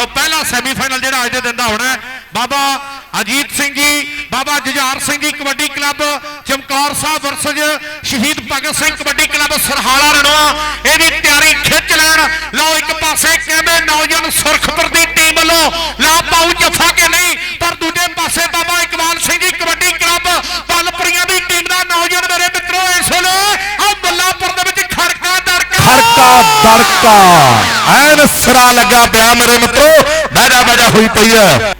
ਲੋ ਪਹਿਲਾ ਸੈਮੀਫਾਈਨਲ ਜਿਹੜਾ ਅੱਜ ਦੇ ਦਿਨ ਦਾ ਹੋਣਾ Baba Ajit Singh ji, Baba Jujhar Singh ji, kabaddi club, Chamkaur Sahib versus Shaheed Bhagat Singh kabaddi club Sarhala Ranwa ਇਹਦੀ ਤਿਆਰੀ ਖਿੱਚ ਲੈਣ। ਲਓ, ਇੱਕ ਪਾਸੇ ਕਹਿੰਦੇ ਨੌਜਵਾਨ ਸੁਰਖਪੁਰ ਦੀ ਟੀਮ ਵੱਲੋਂ ਲਾ ਪਾਉ ਜੱਫਾ ਕੇ ਨਹੀਂ ਪਰ ਦੂਜੇ ਪਾਸੇ ਬਾਬਾ ਇਕਬਾਲ ਸਿੰਘ ਜੀ ਕਬੱਡੀ ਕਲੱਬ ਪਲਪਰੀਆਂ ਦੀ ਟੀਮ ਦਾ ਨੌਜਵਾਨ ਮੇਰੇ ਮਿੱਤਰੋ ਇਸ ਵੇਲੇ ਆ ਬੱਲਾਪੁਰ ਦੇ ਵਿੱਚ ਖੜਕਾ ਦੜਕਾ ਖੜਕਾ ਦੜਕਾ ਐਨ ਸਿਰਾ ਲੱਗਾ ਪਿਆ ਮੇਰੇ ਮਿੱਤਰੋ ਬਾਜਾ ਬਾਜਾ ਹੋਈ ਪਈ ਹੈ।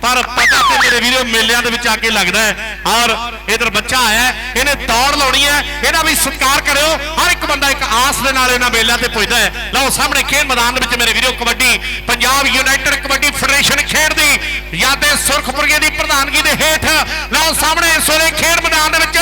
ਮੇਰੇ ਵੀਰੋ, ਮੇਲਿਆਂ ਦੇ ਵਿੱਚ ਆ ਕੇ ਲੱਗਦਾ ਹੈ। ਔਰ ਇਧਰ ਬੱਚਾ ਆਇਆ ਇਹਨੇ ਦੌੜ ਲਾਉਣੀ ਹੈ। ਇਹਦਾ ਵੀ ਸਤਿਕਾਰ ਕਰਿਓ। ਹਰ ਇੱਕ ਬੰਦਾ ਇੱਕ ਆਸ ਦੇ ਨਾਲ ਇਹਨਾਂ ਮੇਲਿਆਂ ਤੇ ਪੁੱਜਦਾ ਹੈ। ਲਓ, ਸਾਹਮਣੇ ਖੇਡ ਮੈਦਾਨ ਦੇ ਵਿੱਚ ਮੇਰੇ ਵੀਰੋ, ਕਬੱਡੀ, ਪੰਜਾਬ ਯੂਨਾਈਟਿਡ ਕਬੱਡੀ ਫੈਡਰੇਸ਼ਨ ਖੇਡਦੀ ਯਾਦੇ ਸੁਰਖਪੁਰੀਏ ਦੀ ਪ੍ਰਧਾਨਗੀ ਦੇ ਹੇਠ। ਲਓ, ਸਾਹਮਣੇ ਇਸ ਵੇਲੇ ਖੇਡ ਮੈਦਾਨ ਦੇ ਵਿੱਚ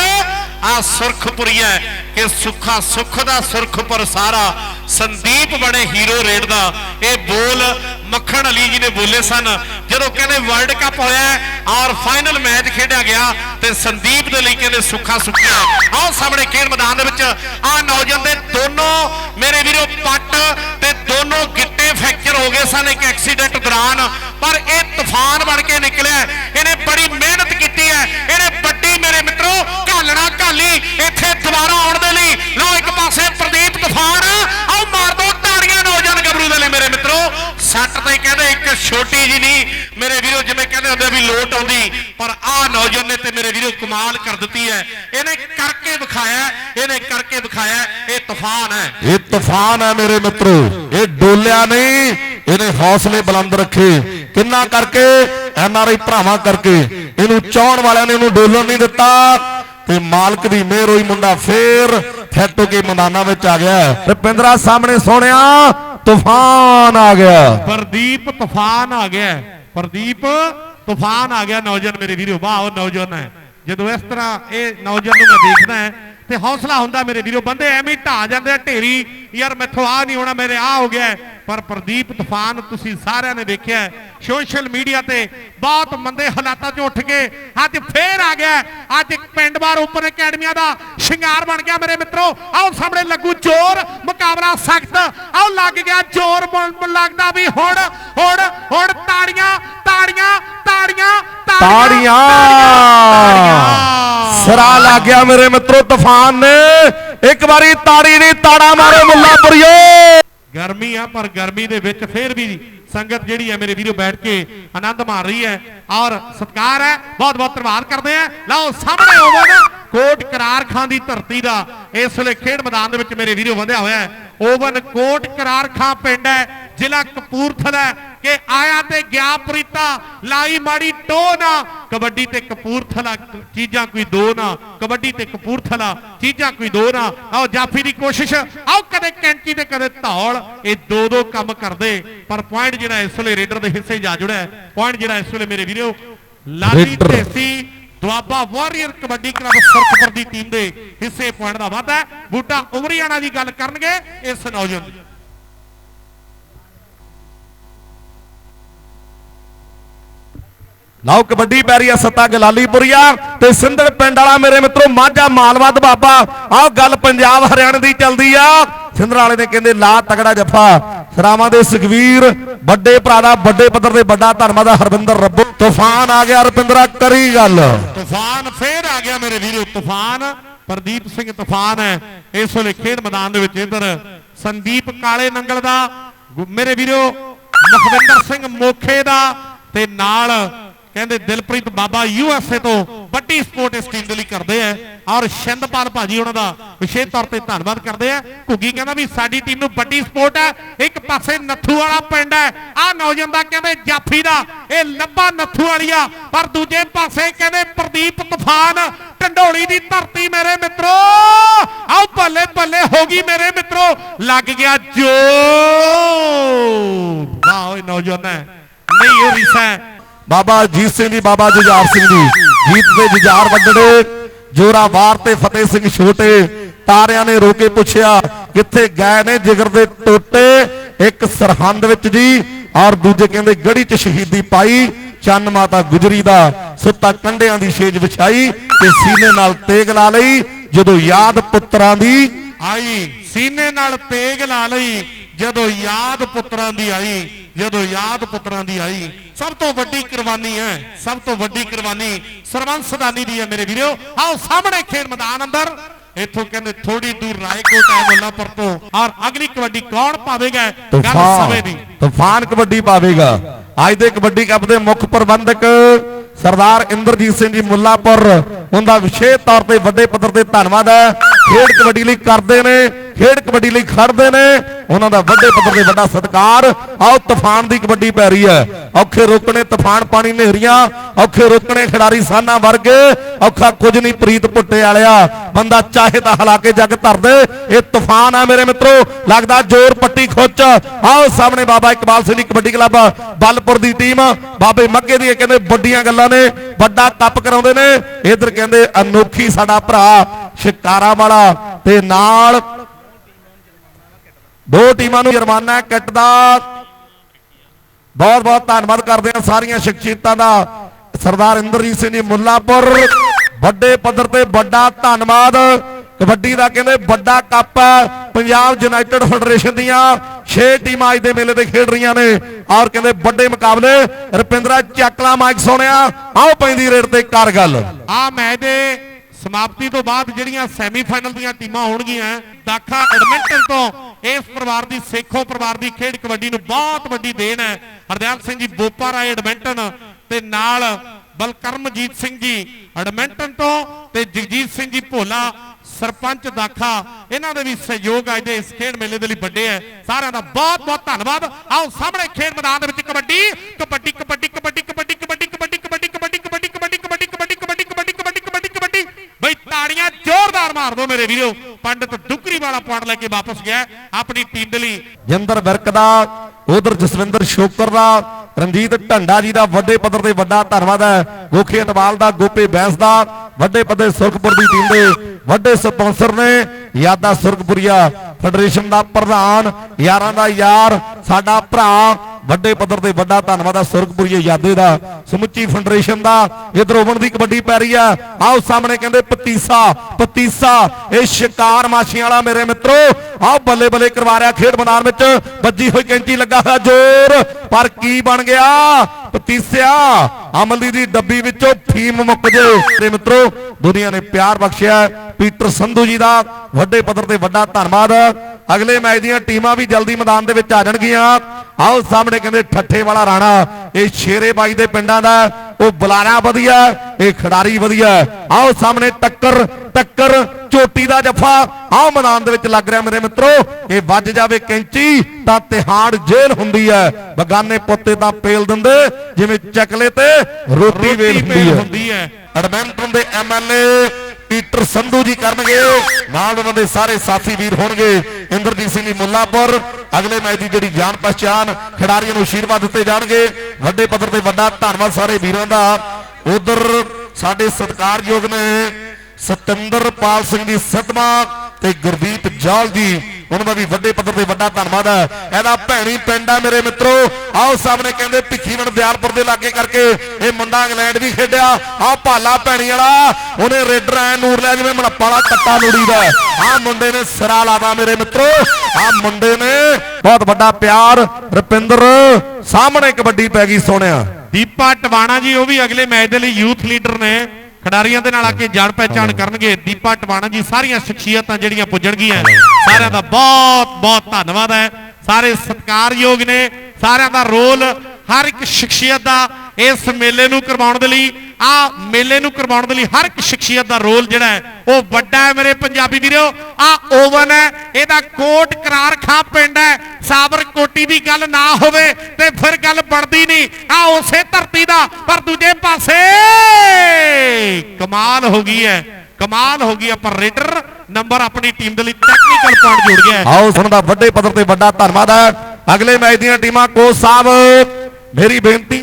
ਆ ਸੁਰਖਪੁਰੀਆ ਕਿ ਸੁੱਖਾ ਸੁੱਖ ਦਾ ਸੁਰਖਪੁਰ ਸਾਰਾ। ਸੰਦੀਪ ਬਣੇ ਹੀਰੋ ਰੇਡ ਦਾ। ਇਹ ਬੋਲ ਮੱਖਣ ਅਲੀ ਜੀ ਨੇ ਬੋਲੇ ਸਨ। ਜਦੋਂ ਕਹਿੰਦੇ ਵਰਲਡ ਕੱਪ ਹੋਇਆ ਔਰ ਫਾਈਨਲ ਮੈਚ ਖੇਡਿਆ ਗਿਆ ਤੇ ਸੰਦੀਪ ਦੇ ਲਈ ਕਹਿੰਦੇ ਸੁੱਖਾ ਸੁੱਖਿਆ ਆਹ ਸਾਹਮਣੇ ਖੇਡ ਮੈਦਾਨ ਦੇ ਵਿੱਚ ਆਹ ਨੌਜਵਾਨ ਦੇ ਦੋਨੋਂ ਮੇਰੇ ਵੀਰੋ ਪੱਟ ਤੇ ਦੋਨੋਂ ਗਿੱਟੇ ਫ੍ਰੈਕਚਰ ਹੋ ਗਏ ਸਨ ਇੱਕ ਐਕਸੀਡੈਂਟ ਦੌਰਾਨ, ਪਰ ਇਹ ਤੂਫਾਨ ਬਣ ਕੇ ਨਿਕਲਿਆ ਇਹਨੇ ਤੇ ਕਹਿੰਦੇ ਇੱਕ ਛੋਟੀ ਜੀ ਨਹੀਂ ਮੇਰੇ ਵੀਰੋ ਜਿਵੇਂ ਕਹਿੰਦੇ ਹੁੰਦੇ ਵੀ ਲੋਟ ਆਉਂਦੀ ਪਰ ਆਹ ਨੌਜਵਾਨ ਨੇ ਤੇ ਮੇਰੇ ਵੀਰੋ ਕਮਾਲ ਕਰ ਦਿੱਤੀ ਹੈ। ਇਹਨੇ ਕਰਕੇ ਵਿਖਾਇਆ ਇਹਨੇ ਕਰਕੇ ਵਿਖਾਇਆ ਇਹ ਤੂਫਾਨ ਹੈ। ਇਹ ਤੂਫਾਨ ਹੈ ਮੇਰੇ ਮਿੱਤਰੋ ਇਹ ਡੋਲਿਆ ਨਹੀਂ ਇਹਨੇ ਹੌਸਲੇ ਬੁਲੰਦ ਰੱਖੇ। ਕਿੰਨਾ ਕਰਕੇ? ਐਨ ਆਰ ਆਈ ਭਰਾਵਾਂ ਕਰਕੇ। ਇਹਨੂੰ ਚਾਹਣ ਵਾਲਿਆਂ ਨੇ ਇਹਨੂੰ ਡੋਲਣ ਨਹੀਂ ਦਿੱਤਾ। ਤੇ ਮਾਲਕ ਦੀ ਮਿਹਰ ਹੋਈ ਮੁੰਡਾ ਫੇਰ ਫਿੱਟ ਕੇ ਮੈਦਾਨਾਂ ਵਿੱਚ ਆ ਗਿਆ। ਰਪਿੰਦਰਾ ਸਾਹਮਣੇ ਸੋਹਣਿਆ। ਤੂਫਾਨ ਆ ਗਿਆ। ਪ੍ਰਦੀਪ ਤੂਫਾਨ ਆ ਗਿਆ। ਹੈ। ਪ੍ਰਦੀਪ ਤੂਫਾਨ ਆ ਗਿਆ ਨੌਜਵਾਨ ਮੇਰੇ ਵੀਰੋ, ਵਾਹ ਉਹ ਨੌਜਵਾਨ ਹੈ। ਜਦੋਂ ਇਸ ਤਰ੍ਹਾਂ ਇਹ ਨੌਜਵਾਨ ਨੂੰ ਮੈਂ ਦੇਖਦਾ ਹੈ ਤੇ ਹੌਸਲਾ ਹੁੰਦਾ ਮੇਰੇ ਵੀਰੋ, ਬੰਦੇ ਐਵੇਂ ਹੀ ਢਾ ਜਾਂਦੇ ਆ, ਢੇਰੀ, ਯਾਰ ਮੈਥੋਂ ਆ ਨਹੀਂ ਹੋਣਾ ਮੇਰੇ, ਆ ਹੋ ਗਿਆ। ਪਰ ਪ੍ਰਦੀਪ ਤੂਫਾਨ ਤੁਸੀਂ ਸਾਰਿਆਂ ਨੇ ਵੇਖਿਆ ਸੋਸ਼ਲ ਮੀਡੀਆ ਤੇ ਬਹੁਤ ਮੰਦੇ ਹਾਲਾਤਾਂ 'ਚ ਉੱਠ ਕੇ ਅੱਜ ਫੇਰ ਆ ਗਿਆ ਹੈ। ਅੱਜ ਪਿੰਡ ਬਾਰ ਓਪਨ ਅਕੈਡਮੀਆਂ ਦਾ ਸ਼ਿੰਗਾਰ ਬਣ ਗਿਆ ਮੇਰੇ ਮਿੱਤਰੋ। ਆਓ ਸਾਹਮਣੇ ਲੱਗੂ ਜ਼ੋਰ, ਮੁਕਾਬਲਾ ਸਖਤ। ਆਓ ਲੱਗ ਗਿਆ ਜ਼ੋਰ ਲੱਗਦਾ ਵੀ ਹੁਣ ਹੁਣ ਹੁਣ ਤਾੜੀਆਂ ਤਾੜੀਆਂ ਤਾੜੀਆਂ। ਤਾੜੀਆਂ। ਸਰਾ ਲੱਗ ਗਿਆ ਮੇਰੇ ਮਿੱਤਰੋ ਤੂਫਾਨ ਨੇ। ਇੱਕ ਵਾਰੀ ਤਾੜੀ ਨਹੀਂ, ਤਾੜਾ ਮਾਰੇ ਮੁੱਲਾਪੁਰੀਓ। ਗਰਮੀ ਆ, ਪਰ ਗਰਮੀ ਦੇ ਵਿੱਚ ਫੇਰ ਵੀ ਸੰਗਤ ਜਿਹੜੀ ਹੈ ਮੇਰੇ ਵੀਰੋ ਬੈਠ ਕੇ ਆਨੰਦ ਮਾਰ ਰਹੀ ਹੈ ਔਰ ਸਤਿਕਾਰ ਹੈ। ਬਹੁਤ ਬਹੁਤ ਧੰਨਵਾਦ ਕਰਦੇ ਆ ਲਓ, ਸਾਹਮਣੇ ਓਵਨ ਕੋਟ ਕਰਾਰ ਖਾਂ ਦੀ ਧਰਤੀ ਦਾ। ਇਸ ਵੇਲੇ ਖੇਡ ਮੈਦਾਨ ਦੇ ਵਿੱਚ ਮੇਰੇ ਵੀਰੋ ਵਧਿਆ ਹੋਇਆ ਹੈ। ਓਵਨ ਕੋਟ ਕਰਾਰ ਖਾਂ ਪਿੰਡ ਹੈ, ਜ਼ਿਲ੍ਹਾ ਕਪੂਰਥਲਾ ਕਿ ਆਇਆ ਤੇ ਗਿਆ ਪ੍ਰੀਤਾ, ਲਾਈ ਮਾੜੀ ਟੋ ਨਾ ਕਬੱਡੀ ਤੇ ਕਪੂਰਥਲਾ ਚੀਜ਼ਾਂ ਕੋਈ ਦੋ ਨਾ ਕਬੱਡੀ ਤੇ ਕਪੂਰਥਲਾ ਚੀਜ਼ਾਂ ਕੋਈ ਦੋ ਨਾ। ਆਓ ਜਾਫੀ ਦੀ ਕੋਸ਼ਿਸ਼ ਆਓ ਕਦੇ ਕੈਂਚੀ ਤੇ ਕਦੇ ਧੌਲ। ਇਹ ਦੋ ਦੋ ਕੰਮ ਕਰਦੇ ਪਰ ਪੁਆਇੰਟ ਜਿਹੜਾ ਇਸ ਵੇਲੇ ਰੇਡਰ ਦੇ ਹਿੱਸੇ ਜਾ ਜੁੜਿਆ ਪੁਆਇੰਟ ਜਿਹੜਾ ਇਸ ਵੇਲੇ ਮੇਰੇ ਵੀਰੋ ਲਾਲੀ। ਢੇਸੀ ਦੁਆਬਾ ਵਾਰੀਅਰ ਕਬੱਡੀ ਕਲੱਬ ਸੁਰਖਪੁਰ ਦੀ ਟੀਮ ਦੇ ਹਿੱਸੇ ਪੁਆਇੰਟ ਦਾ ਵਾਧਾ ਬੂਟਾ ਉਮਰੀਆਣਾ ਦੀ ਗੱਲ ਕਰਨਗੇ ਇਸ ਨੌਜਵਾਨ ਦੀ ਲਓ ਕਬੱਡੀ ਪੈਰੀ ਆ, ਸੱਤਾ ਗਲਾਲੀਪੁਰੀਆ ਤੇ ਸਿੰਧੜ ਪਿੰਡ ਵਾਲਾ ਮੇਰੇ ਮਿੱਤਰੋ, ਮਾਝਾ ਮਾਲਵਾ ਬਾਬਾ। ਆਹ ਗੱਲ ਪੰਜਾਬ ਹਰਿਆਣੇ ਦੀ ਚੱਲਦੀ ਆ। ਸਿੰਧੜ ਵਾਲੇ ਨੇ ਕਹਿੰਦੇ, ਲਾ ਤਗੜਾ ਜੱਫਾ। ਸਰਾਵਾਂ ਦੇ ਸੁਖਵੀਰ, ਵੱਡੇ ਭਰਾ ਦਾ, ਵੱਡੇ ਪੱਧਰ ਦੇ ਵੱਡਾ ਧਰਮਾ ਦਾ ਹਰਵਿੰਦਰ ਰੱਬੋ। ਤੂਫਾਨ ਆ ਗਿਆ ਰੁਪਿੰਦਰਾ, ਕਰੀ ਗੱਲ। ਤੂਫਾਨ ਫੇਰ ਆ ਗਿਆ ਮੇਰੇ ਵੀਰੋ, ਤੂਫਾਨ। ਪ੍ਰਦੀਪ ਸਿੰਘ ਤੂਫਾਨ ਹੈ। ਇਸ ਵੇਲੇ ਖੇਡ ਮੈਦਾਨ ਦੇ ਵਿੱਚ ਇਧਰ ਸੰਦੀਪ ਕਾਲੇ ਨੰਗਲ ਦਾ ਮੇਰੇ ਵੀਰੋ ਲਖਵਿੰਦਰ ਸਿੰਘ ਮੋਖੇ ਦਾ ਤੇ ਨਾਲ ਕਹਿੰਦੇ, ਦਿਲਪ੍ਰੀਤ ਬਾਬਾ ਯੂਐਸਏ ਤੋਂ ਵੱਡੀ ਸਪੋਰਟ ਇਸ ਟੀਮ ਦੇ ਲਈ ਕਰਦੇ ਆ ਔਰ ਸ਼ਿੰਦਪਾਲ ਭਾਜੀ ਉਹਨਾਂ ਦਾ ਵਿਸ਼ੇਸ਼ ਤੌਰ ਤੇ ਧੰਨਵਾਦ ਕਰਦੇ ਆ। ਘੁੱਗੀ ਕਹਿੰਦਾ ਵੀ ਸਾਡੀ ਟੀਮ ਨੂੰ ਵੱਡੀ ਸਪੋਰਟ ਹੈ, ਇੱਕ ਪਾਸੇ ਨੱਥੂ ਵਾਲਾ ਪਿੰਡ ਹੈ ਆ ਨੌਜਵਾਨ ਦਾ ਕਹਿੰਦੇ ਜਾਫੀ ਦਾ, ਇਹ ਲੱਭਾ ਨੱਥੂ ਵਾਲੀਆ ਪਰ ਦੂਜੇ ਪਾਸੇ ਕਹਿੰਦੇ ਪ੍ਰਦੀਪ ਤੂਫਾਨ, ਢੰਡੋਲੀ ਦੀ ਧਰਤੀ ਮੇਰੇ ਮਿੱਤਰੋ ਆਓ ਬੱਲੇ ਬੱਲੇ ਹੋ ਗਈ ਮੇਰੇ ਮਿੱਤਰੋ, ਲੱਗ ਗਿਆ ਜੋ ਵਾਹ ਓਏ ਨੌਜਵਾਨ ਹੈ, ਨਹੀਂ ਇਹ ਰੀਸਾ ਬਾਬਾ ਅਜੀਤ ਸਿੰਘ ਦੀ ਬਾਬਾ ਜੁਝਾਰ ਸਿੰਘ ਦੀ ਜੀਤ ਦੇ ਜੁਝਾਰ ਵੱਡੜੇ ਜੋਰਾਵਾਰ ਤੇ ਫਤਿਹ ਸਿੰਘ ਛੋਟੇ, ਤਾਰਿਆਂ ਨੇ ਰੋ ਕੇ ਪੁੱਛਿਆ, ਕਿੱਥੇ ਗਏ ਨੇ ਜਿਗਰ ਦੇ ਟੋਟੇ? ਇੱਕ ਸਰਹੰਦ ਵਿੱਚ ਜੀ, ਔਰ ਦੂਜੇ ਕਹਿੰਦੇ ਗੜੀ 'ਚ ਸ਼ਹੀਦੀ ਪਾਈ, ਚੰਨ ਮਾਤਾ ਗੁਜਰੀ ਦਾ ਸੁੱਤਾ ਕੰਡਿਆਂ ਦੀ ਛੇਜ ਵਿਛਾਈ ਤੇ ਸੀਨੇ ਨਾਲ ਤੇਗ ਲਾ ਲਈ। ਜਦੋਂ ਯਾਦ ਪੁੱਤਰਾਂ ਦੀ ਆਈ, ਸੀਨੇ ਨਾਲ ਤੇਗ ਲਾ ਲਈ। ਜਦੋਂ ਯਾਦ ਪੁੱਤਰਾਂ ਦੀ ਆਈ ਜਦੋਂ ਯਾਦ ਪੁੱਤਰਾਂ ਦੀ ਆਈ ਸਭ ਤੋਂ ਵੱਡੀ ਕੁਰਬਾਨੀ ਹੈ ਸਭ ਤੋਂ ਵੱਡੀ ਕੁਰਬਾਨੀ ਸਰਵੰਸਦਾਨੀ ਦੀ ਹੈ ਮੇਰੇ ਵੀਰੋ। ਆਓ ਸਾਹਮਣੇ ਖੇਡ ਮੈਦਾਨ ਅੰਦਰ। ਇੱਥੋਂ ਕਹਿੰਦੇ ਥੋੜੀ ਦੂਰ ਰਾਏਕੋਟ ਹੈ ਮੁੱਲਾਪੁਰ ਤੋਂ। ਔਰ ਅਗਲੀ ਕਬੱਡੀ ਕੌਣ ਪਾਵੇਗਾ? ਗੱਲ ਸਮੇਂ ਦੀ। ਤੂਫਾਨ ਕਬੱਡੀ ਪਾਵੇਗਾ। ਅੱਜ ਦੇ ਕਬੱਡੀ ਕੱਪ ਦੇ ਮੁੱਖ ਪ੍ਰਬੰਧਕ ਸਰਦਾਰ ਇੰਦਰਜੀਤ ਸਿੰਘ ਜੀ ਮੁੱਲਾਪੁਰ। ਉਹਦਾ ਵਿਸ਼ੇਸ਼ ਤੌਰ ਤੇ ਵੱਡੇ ਪੱਧਰ ਤੇ ਧੰਨਵਾਦ ਹੈ। ਖੇਡ ਕਬੱਡੀ ਲਈ ਕਰਦੇ ਨੇ, ਖੇਡ ਕਬੱਡੀ ਲਈ ਖੜਦੇ ਨੇ। ਉਹਨਾਂ ਦਾ ਵੱਡੇ ਪੱਧਰ ਤੇ ਵੱਡਾ ਸਤਿਕਾਰ। ਆਓ, ਤੂਫਾਨ ਦੀ ਕਬੱਡੀ ਪੈ ਰਹੀ ਹੈ। ਔਖੇ ਰੋਕਣੇ, ਤੂਫਾਨ ਪਾਣੀ ਨਹਿਰੀਆਂ। ਔਖੇ ਰੋਕਣੇ ਖਿਡਾਰੀ ਸਾਨਾ ਵਰਗੇ। ਔਖਾ ਕੁਝ ਨਹੀਂ ਪ੍ਰੀਤ ਪੁੱਟੇ ਵਾਲਿਆ। ਬੰਦਾ ਚਾਹੇ ਤਾਂ ਹਲਾ ਕੇ ਜੱਗ ਧਰ ਦੇ। ਇਹ ਤੂਫਾਨ ਆ ਮੇਰੇ ਮਿੱਤਰੋ। ਲੱਗਦਾ ਜ਼ੋਰ ਪੱਟੀ ਖੁੱਚ। ਆਓ, ਸਾਹਮਣੇ ਬਾਬਾ ਇਕਬਾਲ ਸਿੰਘ ਦੀ ਕਬੱਡੀ ਕਲੱਬ, ਬਲਪੁਰ ਦੀ ਟੀਮ। ਬਾਬੇ ਮੱਗੇ ਦੀ ਇਹ ਕਹਿੰਦੇ ਵੱਡੀਆਂ ਗੱਲਾਂ ਨੇ। ਵੱਡਾ ਕੱਪ ਕਰਾਉਂਦੇ ਨੇ। ਇਧਰ ਕਹਿੰਦੇ, ਅਨੋਖੀ ਸਾਡਾ ਭਰਾ ਸ਼ਿਕਾਰਾ ਵਾਲਾ ਤੇ ਨਾਲ ਦੋ ਟੀਮਾਂ ਨੂੰ ਜੁਰਮਾਨਾ ਹੈ ਦਾ ਬਹੁਤ ਬਹੁਤ ਧੰਨਵਾਦ ਕਰਦੇ ਹਾਂ ਸਾਰੀਆਂ ਸ਼ਖਸੀਅਤਾਂ ਦਾ। ਸਰਦਾਰ ਇੰਦਰਜੀਤ ਸਿੰਘ ਜੀ ਮੁੱਲਾਪੁਰ, ਵੱਡੇ ਪੱਧਰ ਤੇ ਵੱਡਾ ਧੰਨਵਾਦ। ਕਬੱਡੀ ਦਾ ਕਹਿੰਦੇ ਵੱਡਾ ਕੱਪ ਪੰਜਾਬ ਯੂਨਾਈਟਿਡ ਫੈਡਰੇਸ਼ਨ ਦੀਆਂ 6 ਟੀਮਾਂ ਅੱਜ ਦੇ ਮੇਲੇ ਤੇ ਖੇਡ ਰਹੀਆਂ ਨੇ। ਔਰ ਕਹਿੰਦੇ ਵੱਡੇ ਮੁਕਾਬਲੇ। ਰੁਪਿੰਦਰਾ, ਚੱਕਲਾ ਮਾਈਕ ਸੋਹਣਿਆ ਆਓ ਪੈਂਦੀ ਰੇਟ ਤੇ ਕਰ ਗੱਲ। ਆ ਮੈਚ ਦੇ ਸਮਾਪਤੀ ਤੋਂ ਬਾਅਦ ਜਿਹੜੀਆਂ ਸੈਮੀਫਾਈਨਲ ਦੀਆਂ ਟੀਮਾਂ ਹੋਣਗੀਆਂ, ਦਾਖਾ ਐਡਮਿੰਟਨ ਤੋਂ ਇਸ ਪਰਿਵਾਰ ਦੀ, ਸੇਖੋ ਪਰਿਵਾਰ ਦੀ ਖੇਡ ਕਬੱਡੀ ਨੂੰ ਬਹੁਤ ਵੱਡੀ ਦੇਣ ਹੈ। ਹਰਦਿਆਲ ਸਿੰਘ ਜੀ, ਬੋਪਾ ਰਾਏ ਐਡਮਿੰਟਨ ਤੇ ਨਾਲ ਬਲਕਰਮਜੀਤ ਸਿੰਘ ਜੀ ਐਡਮਿੰਟਨ ਤੋਂ ਤੇ ਜਗਜੀਤ ਸਿੰਘ ਜੀ ਭੋਲਾ ਸਰਪੰਚ ਦਾਖਾ ਇਹਨਾਂ ਦੇ ਵੀ ਸਹਿਯੋਗ ਅੱਜ ਦੇ ਇਸ ਖੇਡ ਮੇਲੇ ਦੇ ਲਈ ਵੱਡੇ ਹੈ ਸਾਰਿਆਂ ਦਾ ਬਹੁਤ ਬਹੁਤ ਧੰਨਵਾਦ ਆਓ ਸਾਹਮਣੇ ਖੇਡ ਮੈਦਾਨ ਦੇ ਵਿੱਚ ਕਬੱਡੀ ਕਬੱਡੀ ਕਬੱਡੀ ਕਬੱਡੀ ਕਬੱਡੀ ਕਬੱਡੀ ਕਬੱਡੀ ਕਬੱਡੀ ਕਬੱਡੀ ਕਬੱਡੀ ਕਬੱਡੀ ਕਬੱਡੀ ਕਬੱਡੀ ਕਬੱਡੀ ਕਬੱਡੀ ਕਬੱਡੀ ਕਬੱਡੀ ਕਬੱਡੀ ਬਈ ਤਾੜੀਆਂ ਜ਼ੋਰਦਾਰ ਮਾਰ ਦਿਓ ਮੇਰੇ ਵੀਰੋ ਪੰਡਤ ਡੁਕਰੀ ਵਾਲਾ ਪੁਆਇੰਟ ਲੈ ਕੇ ਵਾਪਸ ਗਿਆ ਆਪਣੀ ਟੀਮ ਦੇ ਲਈ ਜਿੰਦਰ ਵਿਰਕ ਦਾ ਉਧਰ ਜਸਵਿੰਦਰ ਸ਼ੋਕਰ ਦਾ ਰਣਜੀਤ ਢੰਡਾ ਜੀ ਦਾ ਵੱਡੇ ਪੱਧਰ ਤੇ ਵੱਡਾ ਧੰਨਵਾਦ ਹੈ ਗੋਖੇ ਅਟਵਾਲ ਦਾ ਗੋਪੇ ਬੈਂਸ ਦਾ ਵੱਡੇ ਪੱਧਰ ਸੁਖਪੁਰ ਦੀ ਟੀਮ ਦੇ ਵੱਡੇ ਸਪਾਂਸਰ ਨੇ ਯਾਦਾ ਸੁਰਗਪੁਰੀਆ ਫੈਡਰੇਸ਼ਨ ਦਾ ਪ੍ਰਧਾਨ ਯਾਰਾਂ ਦਾ ਯਾਰ ਸਾਡਾ ਭਰਾ ਵੱਡੇ ਪੱਧਰ ਤੇ ਵੱਡਾ ਧੰਨਵਾਦ ਆ ਸੁਰਗਪੁਰੀਏ ਯਾਦੇ ਦਾ, ਸਮੁੱਚੀ ਫੈਡਰੇਸ਼ਨ ਦਾ। ਇਧਰ ਓਵਨ ਦੀ ਕਬੱਡੀ ਪੈ ਰਹੀ ਆ। ਆਓ ਸਾਹਮਣੇ ਕਹਿੰਦੇ ਪਤੀਸਾ ਪਤੀਸਾ, ਇਹ ਸ਼ਿਕਾਰ ਮਾਛੀਆਂ ਵਾਲਾ ਮੇਰੇ ਮਿੱਤਰੋ। ਆਓ ਬੱਲੇ ਬੱਲੇ ਕਰਵਾ ਰਿਹਾ ਖੇਡ ਮੈਦਾਨ ਵਿੱਚ। ਵੱਜੀ ਹੋਈ ਕੈਂਚੀ, ਲੱਗਾ ਹੋਇਆ ਜ਼ੋਰ। ਪਰ ਕੀ ਬਣ ਗਿਆ? ਪਤੀਸਿਆ ਅਮਲੀ ਦੀ ਡੱਬੀ ਵਿੱਚੋਂ ਫੀਮ ਮੁੱਕ ਜੇ। ਮੇਰੇ ਮਿੱਤਰੋ, ਦੁਨੀਆ ਨੇ ਪਿਆਰ ਬਖਸ਼ਿਆ ਪੀਟਰ ਸੰਧੂ ਜੀ ਦਾ ਵੱਡੇ ਪੱਧਰ ਤੇ ਵੱਡਾ ਧੰਨਵਾਦ। ਅਗਲੇ ਮੈਚ ਦੀਆਂ ਟੀਮਾਂ ਵੀ ਜਲਦੀ ਮੈਦਾਨ ਦੇ ਵਿੱਚ ਆ ਜਾਣਗੀਆਂ। ਆਓ ਸਾਹਮਣੇ ਕਹਿੰਦੇ ਠੱਠੇ ਵਾਲਾ ਰਾਣਾ ਇਹ ਸ਼ੇਰੇ ਬਾਈ ਦੇ ਪਿੰਡਾਂ ਦਾ ਉਹ ਬੁਲਾਰਾ ਵਧੀਆ ਇਹ ਖਿਡਾਰੀ ਵਧੀਆ ਆਓ ਸਾਹਮਣੇ ਟੱਕਰ ਟੱਕਰ ਚੋਟੀ ਦਾ ਜੱਫਾ ਆਓ ਮੈਦਾਨ ਦੇ ਵਿੱਚ ਲੱਗ ਰਿਹਾ ਮੇਰੇ ਮਿੱਤਰੋ ਇਹ ਵੱਜ ਜਾਵੇ ਕੈਂਚੀ ਤਾਂ ਤਿਹਾੜ ਜੇਲ੍ਹ ਹੁੰਦੀ ਹੈ। ਬਗਾਨੇ ਪੁੱਤੇ ਤਾਂ ਪੇਲ ਦਿੰਦੇ ਜਿਵੇਂ ਚੱਕਲੇ ਤੇ ਰੋਟੀ ਵੇਲ ਹੁੰਦੀ ਹੈ। ਹੁੰਦੀ ਹੈ। ਐਡਮਿੰਟਨ ਦੇ ਐਮਐਲਏ ਪੀਟਰ ਸੰਧੂ ਜੀ ਕਰਨਗੇ ਨਾਲ ਉਹਨਾਂ ਦੇ ਸਾਰੇ ਸਾਥੀ ਵੀਰ ਹੋਣਗੇ। ਇੰਦਰਜੀਤ ਸਿੰਘ ਜੀ ਮੁੱਲਾਪੁਰ। ਅਗਲੇ ਮੈਚ ਦੀ ਜਿਹੜੀ ਜਾਣ ਪਛਾਣ, ਖਿਡਾਰੀਆਂ ਨੂੰ ਅਸ਼ੀਰਵਾਦ ਦਿੱਤੇ ਜਾਣਗੇ। ਵੱਡੇ ਪੱਧਰ ਤੇ ਵੱਡਾ ਧੰਨਵਾਦ ਸਾਰੇ ਵੀਰਾਂ ਦਾ। ਉਧਰ ਸਾਡੇ ਸਤਿਕਾਰਯੋਗ ਨੇ ਸਤਿੰਦਰਪਾਲ ਸਿੰਘ ਜੀ ਸਦਮਾ ਤੇ ਗੁਰਦੀਪ ਜੌਲ ਜੀ। ਉਹਨਾਂ ਦਾ ਵੀ ਵੱਡੇ ਪੱਧਰ ਤੇ ਵੱਡਾ ਧੰਨਵਾਦ ਹੈ। ਇਹਦਾ ਭੈਣੀ ਪਿੰਡ ਹੈ ਮੇਰੇ ਮਿੱਤਰੋ। ਆਓ ਸਾਹਮਣੇ ਕਹਿੰਦੇ ਭਿੱਖੀਵਣ ਦਿਆਲਪੁਰ ਦੇ ਲਾਗੇ ਕਰਕੇ ਇਹ ਮੁੰਡਾ ਇੰਗਲੈਂਡ ਵੀ ਖੇਡਿਆ। ਆਹ ਭਾਲਾ ਭੈਣੀ ਵਾਲਾ, ਉਹਨੇ ਰੇਡਰ ਐ ਨੂਰ ਲਿਆ ਜਿਵੇਂ ਮਣੱਪਾ ਵਾਲਾ ਕੱਟਾ ਨੂੜੀਦਾ ਆਹ ਮੁੰਡੇ ਨੇ ਸਿਰਾ ਲਾਦਾ ਮੇਰੇ ਮਿੱਤਰੋ। ਆਹ ਮੁੰਡੇ ਨੇ ਬਹੁਤ ਵੱਡਾ ਪਿਆਰ। ਰੁਪਿੰਦਰ, ਸਾਹਮਣੇ ਕਬੱਡੀ ਪੈ ਗਈ ਸੋਹਣਿਆ। ਦੀਪਾ ਟਵਾਣਾ ਜੀ, ਉਹ ਵੀ ਅਗਲੇ ਮੈਚ ਦੇ ਲਈ ਯੂਥ ਲੀਡਰ ਨੇ। ਖਿਡਾਰੀਆਂ ਦੇ ਨਾਲ ਆ ਕੇ ਜਾਣ ਪਹਿਚਾਣ ਕਰਨਗੇ। ਦੀਪਾ ਟਵਾਣਾ ਜੀ ਸਾਰੀਆਂ ਸ਼ਖਸੀਅਤਾਂ ਜਿਹੜੀਆਂ ਪੁੱਜਣਗੀਆਂ। ਸਾਰਿਆਂ ਦਾ ਬਹੁਤ ਬਹੁਤ ਧੰਨਵਾਦ ਹੈ। ਸਾਰੇ ਸਤਿਕਾਰਯੋਗ ਨੇ ਸਾਰਿਆਂ ਦਾ ਰੋਲ ਹਰ ਇੱਕ ਸ਼ਖਸੀਅਤ ਦਾ ਇਸ ਮੇਲੇ ਨੂੰ ਕਰਵਾਉਣ ਦੇ ਲਈ, ਆ ਮੇਲੇ ਨੂੰ ਕਰਵਾਉਣ ਦੇ ਲਈ ਹਰ ਇੱਕ ਸ਼ਖਸੀਅਤ ਦਾ ਰੋਲ ਜਿਹੜਾ ਹੈ, ਉਹ ਵੱਡਾ ਹੈ ਮੇਰੇ ਪੰਜਾਬੀ ਵੀਰੋ। ਆ ਓਵਨ ਹੈ, ਇਹਦਾ ਕੋਟ ਕਰਾਰ ਖਾਂ ਪਿੰਡ ਹੈ, ਸਾਬਰ ਕੋਟੀ ਦੀ ਗੱਲ ਨਾ ਹੋਵੇ ਤੇ ਫਿਰ ਗੱਲ ਬਣਦੀ ਨਹੀਂ। ਆ ਉਸੇ ਧਰਤੀ ਦਾ, ਪਰ ਦੂਜੇ ਪਾਸੇ ਕਮਾਲ ਹੋ ਗਈ ਹੈ, ਕਮਾਲ ਹੋ ਗਈ ਹੈ ਪਰ ਰੇਡਰ ਨੰਬਰ ਆਪਣੀ ਟੀਮ ਦੇ ਲਈ ਟੈਕਨੀਕਲ ਪੁਆਇੰਟ ਜੁੜ ਗਿਆ ਆਓ, ਸੁਣਦਾ ਵੱਡੇ ਪੱਧਰ ਤੇ ਵੱਡਾ ਧੰਨਵਾਦ ਹੈ। ਅਗਲੇ ਮੈਚ ਦੀਆਂ ਟੀਮਾਂ ਕੋਚ ਸਾਹਿਬ, ਮੇਰੀ ਬੇਨਤੀ